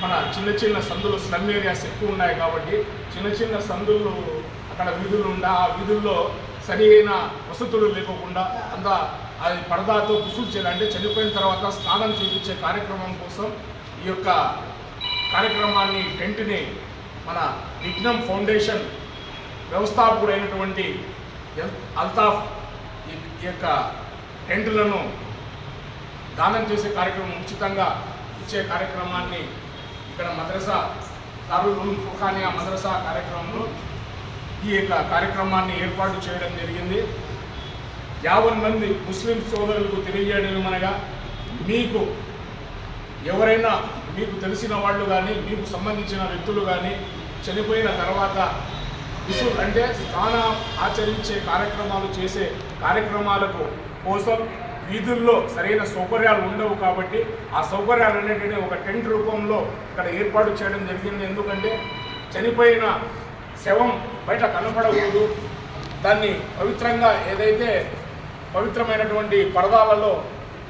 మన చిన్న చిన్న సందులు స్లమ్ ఏరియాస్ ఎక్కువ ఉన్నాయి కాబట్టి చిన్న చిన్న సందులు అక్కడ వీధులు ఉండా ఆ వీధుల్లో సరి అయిన వసతులు లేకోకుండా అంత అది పరదాతో గుసులు చేయాలంటే చనిపోయిన తర్వాత స్నానం చేయించే కార్యక్రమం కోసం ఈ యొక్క కార్యక్రమాన్ని టెంట్ని మన విఘ్నం ఫౌండేషన్ వ్యవస్థాపకుడైనటువంటి అల్తాఫ్ ఈ యొక్క టెంట్లను దానం చేసే కార్యక్రమం ఉచితంగా ఇచ్చే కార్యక్రమాన్ని ఇక్కడ మద్రసా దారుల్ ఉలూమ్ మద్రసా కార్యక్రమంలో ఈ యొక్క కార్యక్రమాన్ని ఏర్పాటు చేయడం జరిగింది. యాభై మంది ముస్లిం సోదరులకు తెలియజేయడం అనగా మీకు ఎవరైనా మీకు తెలిసిన వాళ్ళు కానీ మీకు సంబంధించిన వ్యక్తులు కానీ చనిపోయిన తర్వాత విసు అంటే స్నానం ఆచరించే కార్యక్రమాలు చేసే కార్యక్రమాలకు కోసం వీధుల్లో సరైన సౌకర్యాలు ఉండవు కాబట్టి ఆ సౌకర్యాలు అనేటివి ఒక టెంట్ రూపంలో ఇక్కడ ఏర్పాటు చేయడం జరిగింది. ఎందుకంటే చనిపోయిన శవం బయట కనపడకూడదు. దాన్ని పవిత్రంగా ఏదైతే పవిత్రమైనటువంటి పరదాలలో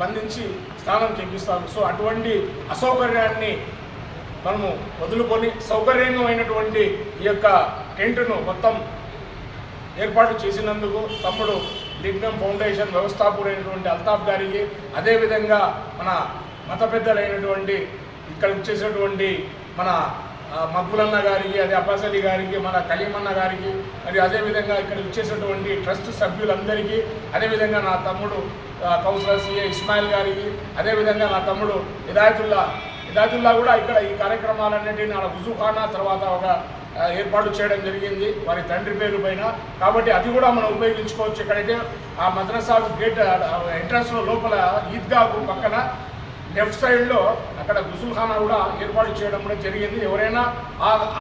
బంధించి స్నానం చేపిస్తారు. సో అటువంటి అసౌకర్యాన్ని మనము వదులుకొని సౌకర్యమైనటువంటి ఈ యొక్క టెంట్ను మొత్తం ఏర్పాటు చేసినందుకు తమ్ముడు లిగ్నం ఫౌండేషన్ వ్యవస్థాపకుడైనటువంటి అల్తాఫ్ గారికి అదేవిధంగా మన మత పెద్దలైనటువంటి ఇక్కడ వచ్చేసినటువంటి మన మబ్బులన్న గారికి అది అబ్బాస్ గారికి మన కలీమన్న గారికి మరి అదేవిధంగా ఇక్కడ వచ్చేసినటువంటి ట్రస్ట్ సభ్యులందరికీ అదేవిధంగా నా తమ్ముడు కౌన్సిలర్ సిఏ ఇస్మాయిల్ గారికి అదేవిధంగా నా తమ్ముడు హిదాయతుల్లా హిదాయతుల్లా కూడా ఇక్కడ ఈ కార్యక్రమాలన్నింటినీ ఆడ రుజుఖానా తర్వాత ఒక ఏర్పాటు చేయడం జరిగింది. వారి తండ్రి పేరు పైన. కాబట్టి అది కూడా మనం ఉపయోగించుకోవచ్చు. ఎక్కడైతే ఆ మద్రసా గేట్ ఎంట్రన్స్లో లోపల ఈద్గాకు పక్కన లెఫ్ట్ సైడ్లో అక్కడ గుసుల్ఖానా కూడా ఏర్పాటు చేయడం కూడా జరిగింది. ఎవరైనా ఆ